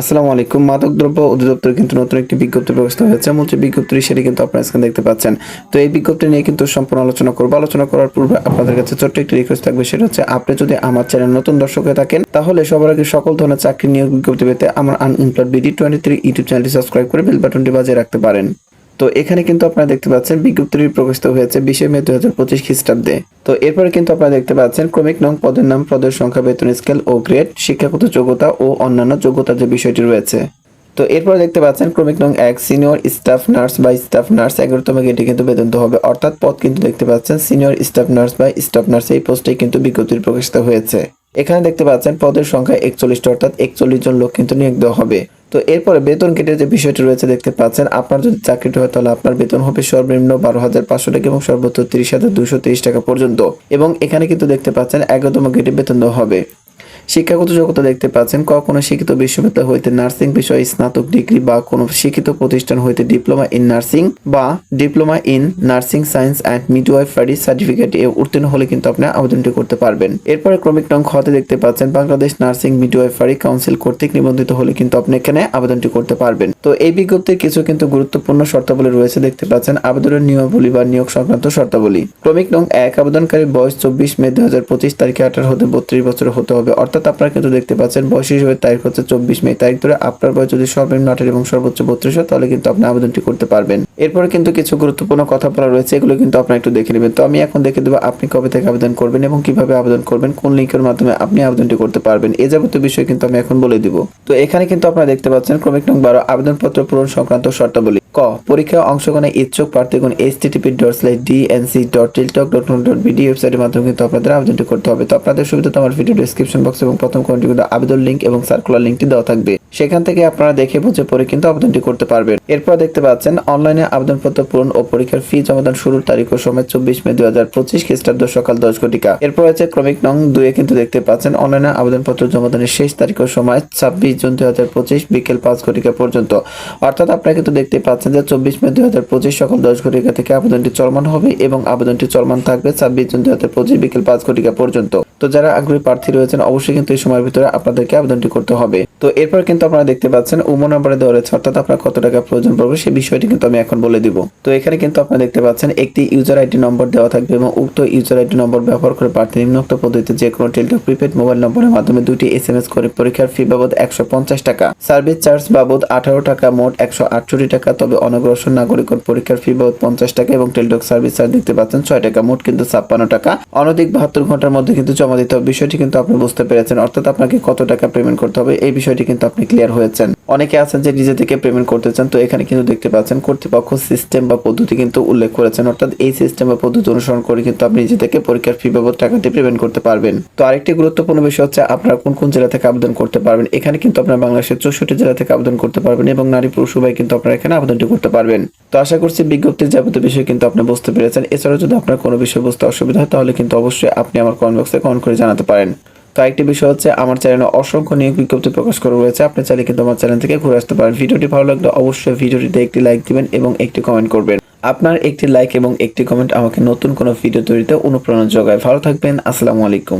আসসালামু আলাইকুম। মাদক দ্রব্য অধিদপ্তর কিন্তু নতুন একটি বিজ্ঞপ্তি ব্যবস্থা হয়েছে। মূল যে বিজ্ঞপ্তি সেটি কিন্তু আপনারা এখানে দেখতে পাচ্ছেন। তো এই বিজ্ঞপ্তি নিয়ে কিন্তু সম্পূর্ণ আলোচনা করব। আলোচনা করার পূর্বে আপনাদের কাছে ছোট্ট একটি রিকোয়েস্ট থাকবে। সেটা হচ্ছে, আপনি যদি আমার চ্যানেল নতুন দর্শক হয়ে থাকেন, তাহলে সবার আগে সকল ধরনের চাকরি নিয়োগ বিজ্ঞপ্তি পেতে আমার unemployed BD twenty three YouTube চ্যানেলটি সাবস্ক্রাইব করে বেল বাটনটি বাজিয়ে রাখতে পারেন। তো এখানে কিন্তু আপনারা দেখতে পাচ্ছেন বিজ্ঞপ্তিটি প্রকাশিত হয়েছে বিশে মে দু হাজার পঁচিশ খ্রিস্টাব্দে। তো এরপরে কিন্তু আপনারা দেখতে পাচ্ছেন ক্রমিক নং পদের নাম, পদের সংখ্যা, বেতন স্কেল ও গ্রেড, শিক্ষাগত যোগ্যতা ও অন্যান্য যোগ্যতার যে বিষয়টি রয়েছে। তো এরপরে দেখতে পাচ্ছেন ক্রমিক নং এক, সিনিয়র স্টাফ নার্স বা স্টাফ নার্স, এগারোতম গেটে কিন্তু বেতন হবে। অর্থাৎ পদ কিন্তু দেখতে পাচ্ছেন সিনিয়র স্টাফ নার্স বা স্টাফ নার্স, এই পোস্টে কিন্তু বিজ্ঞপ্তি প্রকাশিত হয়েছে। এখানে দেখতে পাচ্ছেন পদের সংখ্যা একচল্লিশটা, অর্থাৎ একচল্লিশ জন লোক কিন্তু নিয়োগ দেওয়া হবে। তো এরপরে বেতন কেটে যে বিষয়টি রয়েছে দেখতে পাচ্ছেন, আপনার যদি চাকরিটি হয় তাহলে আপনার বেতন হবে সর্বনিম্ন বারো হাজার পাঁচশো টাকা এবং সর্বোচ্চ তিরিশ হাজার দুশো টাকা পর্যন্ত। এবং এখানে কিন্তু দেখতে পাচ্ছেন একদম গেটে বেতন দেওয়া হবে। শিক্ষাগত যোগ্যতা দেখতে পাচ্ছেন, কখনো শিক্ষিত বিশ্ববিদ্যালয় হইতে নার্সিং বিষয়ে স্নাতক ডিগ্রি বা কোনো শিক্ষিত প্রতিষ্ঠান হইতে ডিপ্লোমা ইন নার্সিং বা diploma in nursing science and midwifery certificate এ উত্তীর্ণ হলে কিন্তু আপনি আবেদনটি করতে পারবেন। এরপরে ক্রমিক নং খতে দেখতে পাচ্ছেন, বাংলাদেশ নার্সিং মিডওয়াইফারি কাউন্সিল কর্তৃক নিবন্ধিত হলে কিন্তু আপনি এখানে আবেদনটি করতে পারবেন। তো এই বিজ্ঞপ্তির কিছু কিন্তু গুরুত্বপূর্ণ শর্তাবলী রয়েছে, দেখতে পাচ্ছেন, আবেদনের নিয়মাবলী বা নিয়োগ সংক্রান্ত শর্তাবলী। ক্রমিক নং এক, আবেদনকারী বয়স চব্বিশ মে দু হাজার পঁচিশ তারিখে আঠারো হতে বত্রিশ বছর হতে হবে, অর্থাৎ আপনারা কিন্তু দেখতে পাচ্ছেন, বয়স হিসেবে তারিখ হচ্ছে চব্বিশ মে। তারিখ ধরে আপনার বয়স যদি সর্বনিম্ন আঠারো এবং সর্বোচ্চ বত্রিশ হয়, তাহলে কিন্তু আপনি আবেদনটি করতে পারবেন। এরপরে কিন্তু কিছু গুরুত্বপূর্ণ কথা বলা রয়েছে, এগুলো কিন্তু আপনারা একটু দেখে নেবেন। তো আমি এখন দেখে দেবো আপনি কবে থেকে আবেদন করবেন এবং কীভাবে আবেদন করবেন, কোন লিঙ্কের মাধ্যমে আপনি আবেদনটি করতে পারবেন, এ যাবতীয় বিষয় কিন্তু আমি এখন বলে দিব। তো এখানে কিন্তু আপনারা দেখতে পাচ্ছেন, ক্রমিক নং বারো, আবেদনপত্র পূরণ সংক্রান্ত শর্তাবলী। ক। পরীক্ষায় অংশগ্রহণে ইচ্ছুক প্রার্থীগণ http dot slash DNC dot Teletalk dot dot BD ওয়েবসাইটের মাধ্যমে কিন্তু আপনাদের আবেদনটি করতে হবে। তো আপনাদের সুবিধা তো আমার ভিডিও ডিসক্রিপশন বক্স এবং প্রথম কমেন্টে কিন্তু আবেদন লিঙ্ক এবং সার্কুলার লিঙ্কটি দেওয়া থাকবে। সেখান থেকে আপনারা দেখে বুঝে পরে কিন্তু আবেদনটি করতে পারবেন। এরপর দেখতে পাচ্ছেন অনলাইনে আবেদনপত্র পূরণ ও পরীক্ষার ফি জমাদান শুরুর তারিখ ও সময় চব্বিশ মে দুই হাজার পঁচিশ খ্রিস্টাব্দ সকাল দশ ঘটিকা। এরপর আছে ক্রমিক নং দুয়ে কিন্তু দেখতে পাচ্ছেন অনলাইনে আবেদনপত্র জমাদানের শেষ তারিখ ও সময় ছাব্বিশ জুন দুই হাজার পঁচিশ বিকেল পাঁচ ঘটিকা পর্যন্ত। অর্থাৎ আপনারা কিন্তু দেখতে পাচ্ছেন যে চব্বিশ মে দুই হাজার পঁচিশ সকাল দশ ঘটিকা থেকে আবেদনটি চলমান হবে এবং আবেদনটি চলমান থাকবে ছাব্বিশ জুন দুই হাজার পঁচিশ বিকেল পাঁচ ঘটিকা পর্যন্ত। তো যারা আগ্রহী প্রার্থী রয়েছেন, অবশ্যই কিন্তু এই সময়ের ভিতরে আপনাদেরকে আবেদনটি করতে হবে। তো এরপর কিন্তু আপনারা দেখতে পাচ্ছেন উমো নাম্বারে দেওয়া রয়েছে, অর্থাৎ আপনার কত টাকা প্রয়োজন পড়বে, সেই বিষয়টি কিন্তু আমি এখন বলে দিব। তো এখানে কিন্তু আপনারা দেখতে পাচ্ছেন, একটি ইউজার আইডি নম্বর দেওয়া থাকবে এবং উক্ত ইউজার আইডি নম্বর ব্যবহার করে প্রার্থী নিম্নোক্ত পদ্ধতিতে যে কোনো টেলিটক প্রিপেড মোবাইল নম্বরের মাধ্যমে দুটি এস এম এস করে পরীক্ষার ফি বাবদ একশো পঞ্চাশ টাকা সার্ভিস চার্জ বাবদ আঠারো টাকা, মোট একশো আটষট্টি টাকা, তবে অনগ্রসর নাগরিকর পরীক্ষার ফি বাবদ পঞ্চাশ টাকা এবং টেলিটক সার্ভিস চার্জ দেখতে পাচ্ছেন ছয় টাকা, মোট কিন্তু ছাপ্পান্ন টাকা। অনধিক বাহাত্তর ঘণ্টার মধ্যে কিন্তু জমা দিতে হবে। বিষয়টি কিন্তু আপনি বুঝতে পেরেছেন। অর্থাৎ আপনাকে কত টাকা পেমেন্ট করতে হবে, এই বিষয়টি কিন্তু আপনি ক্লিয়ার হয়েছেন। অনেকে আছেন যে নিজে থেকে পেমেন্ট করতে চান, তো এখানে কিন্তু দেখতে পাচ্ছেন কর্তৃপক্ষ সিস্টেম বা পদ্ধতি কিন্তু উল্লেখ করেছেন। অর্থাৎ এই সিস্টেম বা পদ্ধতি অনুসরণ করে কিন্তু আপনি নিজে থেকে পরীক্ষার ফি বাবদ টাকাটি পেমেন্ট করতে পারবেন। তো আরেকটি গুরুত্বপূর্ণ বিষয় হচ্ছে আপনারা কোন কোন জেলা থেকে আবেদন করতে পারবেন। এখানে কিন্তু আপনারা বাংলাদেশের চৌষট্টি জেলা থেকে আবেদন করতে পারবেন এবং নারী পুরুষ উভয় কিন্তু আপনারা এখানে আবেদনটি করতে পারবেন। তো আশা করছি বিজ্ঞপ্তির যাবতীয় বিষয় কিন্তু আপনি বুঝতে পেরেছেন। এছাড়াও যদি আপনার কোনো বিষয় বুঝতে অসুবিধা হয়, তাহলে কিন্তু অবশ্যই আপনি আমার কমেন্ট বক্সে কমেন্ট করে জানাতে পারেন। তো আরেকটি বিষয় হচ্ছে, আমার চ্যানেলে অসংখ্য নিয়োগ বিজ্ঞপ্তি প্রকাশ করা রয়েছে। আপনি চাইলে কিন্তু আমার চ্যানেল থেকে ঘুরে আসতে পারেন। ভিডিওটি ভালো লাগলে অবশ্যই ভিডিওটিতে একটি লাইক দিবেন এবং একটি কমেন্ট করবেন। আপনার একটি লাইক এবং একটি কমেন্ট আমাকে নতুন কোনো ভিডিও তৈরিতে অনুপ্রেরণা যোগায়। ভালো থাকবেন। আসসালামু আলাইকুম।